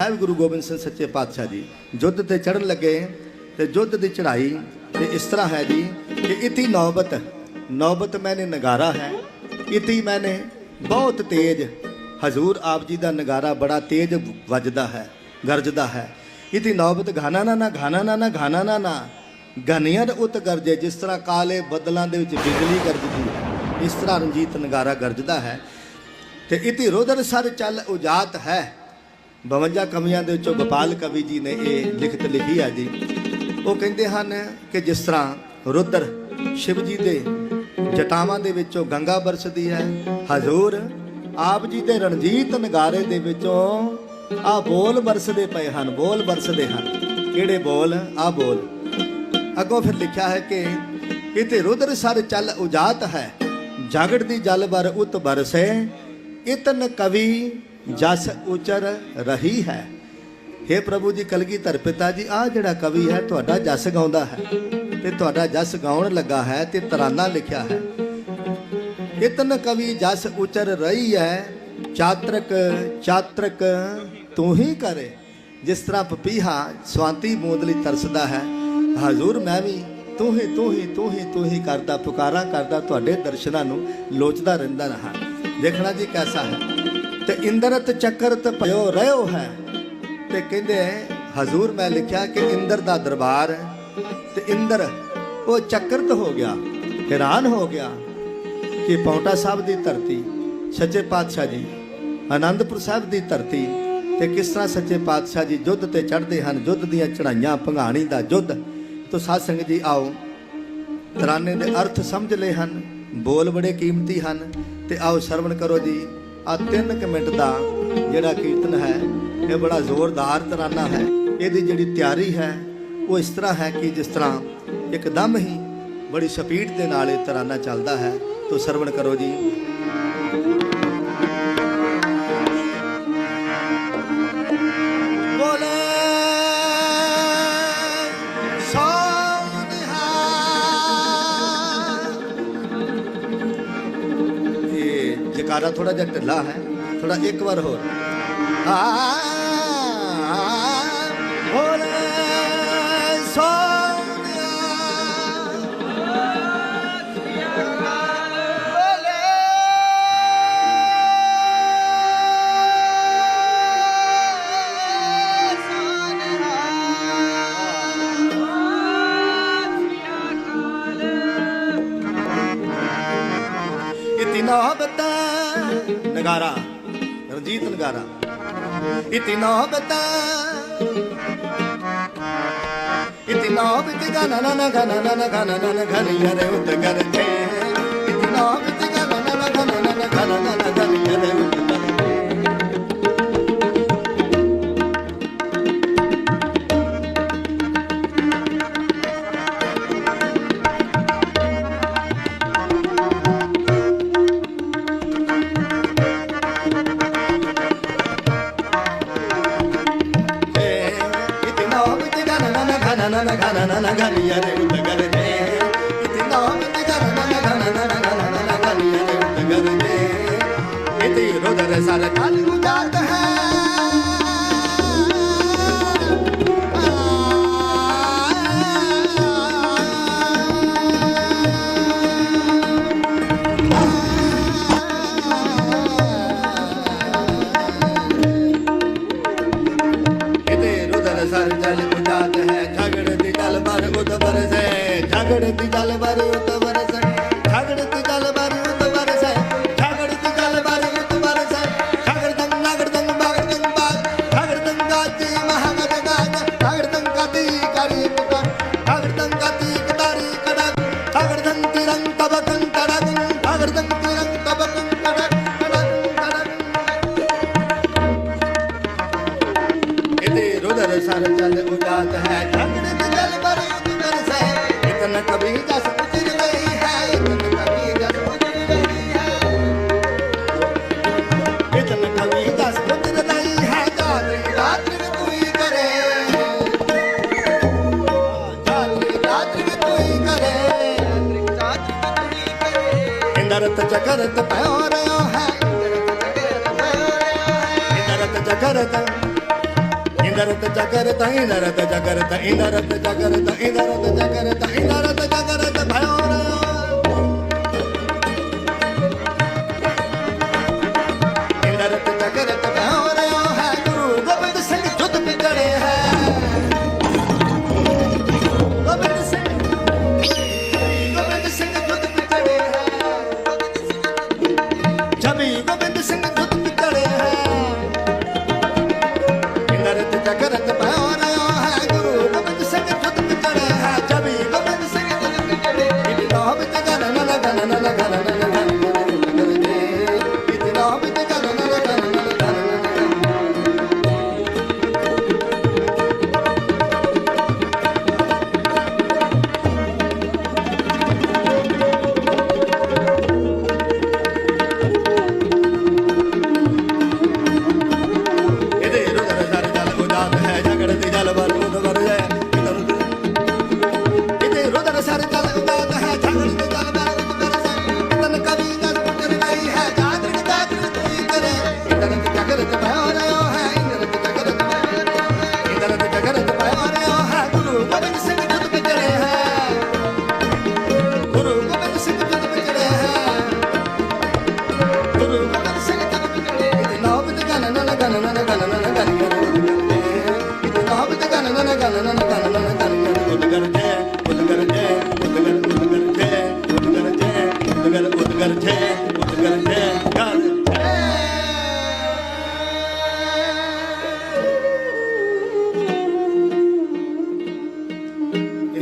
ਸਾਹਿਬ ਗੁਰੂ ਗੋਬਿੰਦ ਸਿੰਘ ਸੱਚੇ ਪਾਤਸ਼ਾਹ ਜੀ ਯੁੱਧ ਤੇ ਚੜਨ ਲੱਗੇ ਤੇ ਯੁੱਧ ਦੀ ਚੜ੍ਹਾਈ ਤੇ ਇਸ ਤਰ੍ਹਾਂ ਹੈ ਜੀ ਕਿ ਇਤੀ ਨੌਬਤ ਨੌਬਤ ਮੈਨੇ ਨਗਾਰਾ ਹੈ, ਇਤੀ ਮੈਨੇ ਬਹੁਤ ਤੇਜ਼। ਹਜ਼ੂਰ ਆਪ ਜੀ ਦਾ ਨਗਾਰਾ ਬੜਾ ਤੇਜ਼ ਵੱਜਦਾ ਹੈ, ਗਰਜਦਾ ਹੈ। ਇਤੀ ਨੌਬਤ ਘਾਨਾ ਨਾ ਨਾ, ਘਾਨਾ ਨਾ ਨਾ, ਘਾਨਾ ਨਾ ਨਾ। ਗਨੀਅਰ ਉਤ ਗਰਜੇ, ਜਿਸ ਤਰ੍ਹਾਂ ਕਾਲੇ ਬੱਦਲਾਂ ਦੇ ਵਿੱਚ ਬਿਜਲੀ ਗਰਜਦੀ ਹੈ, ਇਸ ਤਰ੍ਹਾਂ ਰਣਜੀਤ ਨਗਾਰਾ ਗਰਜਦਾ ਹੈ। ਤੇ ਇਤੀ ਰੋਦਰ ਸਰ ਚੱਲ ਉਜਾਤ ਹੈ 52 ਕਵੀਆਂ ਦੇ ਵਿੱਚੋਂ ਗੋਪਾਲ ਕਵੀ ਜੀ ਨੇ ਇਹ ਲਿਖਤ ਲਿਖੀ ਹੈ ਜੀ। ਉਹ ਕਹਿੰਦੇ ਹਨ ਕਿ ਜਿਸ ਤਰ੍ਹਾਂ ਰੁਦਰ ਸ਼ਿਵ ਜੀ ਦੇ ਜਟਾਵਾਂ ਦੇ ਵਿੱਚੋਂ ਗੰਗਾ ਬਰਸਦੀ ਹੈ, ਹਜ਼ੂਰ ਆਪ ਜੀ ਦੇ ਰਣਜੀਤ ਨਗਾਰੇ ਦੇ ਵਿੱਚੋਂ ਆ ਬੋਲ ਬਰਸਦੇ ਪਏ ਹਨ, ਬੋਲ ਬਰਸਦੇ ਹਨ। ਕਿਹੜੇ ਬੋਲ? ਆ ਬੋਲ। ਅੱਗੋਂ ਫਿਰ ਲਿਖਿਆ ਹੈ ਕਿ ਇਤੇ ਰੁਦਰ ਸਰ ਚੱਲ ਉਜਾਤ ਹੈ, ਜਾਗੜ ਦੀ ਜਲ ਬਰ ਉਤ ਬਰਸੇ, ਇਤਨ ਕਵੀ ਜਸ ਉਚਰ ਰਹੀ ਹੈ। हे ਪ੍ਰਭੂ ਜੀ ਕਲਗੀਧਰ ਪਿਤਾ ਜੀ ਆ ਜਿਹੜਾ ਕਵੀ ਹੈ, ਤੁਹਾਡਾ ਜਸ ਗਾਉਂਦਾ ਹੈ ਤੇ ਤੁਹਾਡਾ ਜਸ ਗਾਉਣ ਲੱਗਾ ਹੈ ਤੇ ਤਰਾਨਾ ਲਿਖਿਆ ਹੈ। ਇਤਨ ਕਵੀ ਜਸ ਉਚਰ ਰਹੀ ਹੈ, ਚਾਤਰਕ ਚਾਤਰਕ ਤੂੰ ਹੀ ਕਰੇ। ਜਿਸ ਤਰ੍ਹਾਂ ਪਪੀਹਾ ਸਵਾਂਤੀ ਬੂੰਦ ਲਈ ਤਰਸਦਾ ਹੈ, ਹਜ਼ੂਰ ਮੈਂ ਵੀ ਤੂੰ ਹੀ ਤੂੰ ਹੀ ਤੂੰ ਹੀ ਤੂੰ ਹੀ ਕਰਦਾ, ਪੁਕਾਰਾ ਕਰਦਾ, ਤੁਹਾਡੇ ਦਰਸ਼ਨਾਂ ਨੂੰ ਲੋਚਦਾ ਰਹਿੰਦਾ ਰਹਾ। ਦੇਖਣਾ ਜੀ, ਕੈਸਾ ਹੈ। ਤੇ ਇੰਦਰਤ ਚੱਕਰਤ ਭਇਓ ਰਹਿਓ ਹੈ। ਤੇ ਕਹਿੰਦੇ ਹਜ਼ੂਰ ਮੈਂ ਲਿਖਿਆ ਕਿ ਇੰਦਰ ਦਾ ਦਰਬਾਰ ਤੇ ਇੰਦਰ, ਉਹ ਚੱਕਰਤ ਹੋ ਗਿਆ, ਹੈਰਾਨ ਹੋ ਗਿਆ ਕਿ ਪੌਂਟਾ ਸਾਹਿਬ ਦੀ ਧਰਤੀ, ਸੱਚੇ ਪਾਤਸ਼ਾਹ ਜੀ, ਆਨੰਦਪੁਰ ਸਾਹਿਬ ਦੀ ਧਰਤੀ ਤੇ ਕਿਸ ਤਰ੍ਹਾਂ ਸੱਚੇ ਪਾਤਸ਼ਾਹ ਜੀ ਯੁੱਧ ਤੇ ਚੜ੍ਹਦੇ ਹਨ ਯੁੱਧ ਦੀਆਂ ਚੜਾਈਆਂ ਭੰਗਾਣੀ ਦਾ ਯੁੱਧ ਤੋਂ ਸਾਧ ਸੰਗਤ ਜੀ ਆਓ, ਤਰਾਨੇ ਦੇ ਅਰਥ ਸਮਝ ਲਏ ਹਨ, ਬੋਲ ਬੜੇ ਕੀਮਤੀ ਹਨ। ਤੇ ਆਓ ਸਰਵਣ ਕਰੋ ਜੀ। ਆ 3 ਮਿੰਟ ਦਾ ਜਿਹੜਾ ਕੀਰਤਨ ਹੈ, ਇਹ ਬੜਾ ਜ਼ੋਰਦਾਰ ਤਰਾਨਾ ਹੈ। ਇਹਦੀ ਜਿਹੜੀ ਤਿਆਰੀ ਹੈ, ਉਹ ਇਸ ਤਰ੍ਹਾਂ ਹੈ ਕਿ ਜਿਸ ਤਰ੍ਹਾਂ ਇੱਕਦਮ ਹੀ ਬੜੀ ਸਪੀਡ ਦੇ ਨਾਲ ਇਹ ਤਰਾਨਾ ਚੱਲਦਾ ਹੈ। ਤੋ ਸਰਵਣ ਕਰੋ ਜੀ। ਜਕਾਰਾ ਥੋੜਾ ਜਿਹਾ ਢਿੱਲਾ ਹੈ ਥੋੜਾ ਇੱਕ ਵਾਰ ਹੋਰ। ਆ ਬੋਲੇ ਸੋਨਿਹਾ ਇਤਨਾ ਬਤਾ ਨਗਾਰਾ ਰਣਜੀਤ ਨਗਾਰਾ ਇਤਨਾ ਬਤਾ ਇਤਨਾ ਬਤ ਗਾਨਾ ਨਾ ਨਾ ਗਾਨਾ ਨਾ ਨਾ ਗਾਨਾ ਨਾ ਨਾ ਘਰ ਯਾਰੇ ਉਤ ਕਰਤੇ ਇਤਨਾ ਬਤ ਨਾ ਨਾ ਗਾਨਾ ਨਾ ਨਾ ਗਾਨਾ ਨਾ ਨਾ ਘਰ ਯਾਰੇ ਉਤ ਕਰਤੇ ਇਤਨਾ ਬਤ ਗਾਨਾ ਨਾ ਨਾ ਗਾਨਾ ਨਾ ਨਾ ਗਾਨਾ ਨਾ ਨਾ ਜਗਤ ਜਗਰਤ ਪਇਓ ਰਿਓ ਹੈ। ਇੰਦਰਤ ਜਗਰਤ ਇੰਦਰਤ ਜਗਰਤ ਇੰਦਰਤ ਜਗਰਤ ਇੰਦਰਤ ਜਗਰਤ ਇੰਦਰਤ ਜਗਰਤ ਇੰਦਰਤ ਜਗਰਤ ਭਇਓ Jamie.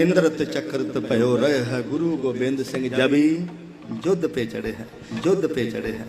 ਇੰਦਰਤ ਚਕਰਤ ਭਇਓ ਰਹਿ ਹੈ ਗੁਰੂ ਗੋਬਿੰਦ ਸਿੰਘ ਜਬੀ ਜੁੱਧ ਪੇ ਚੜੇ ਹੈ, ਜੁੱਧ ਪੇ ਚੜੇ ਹੈ।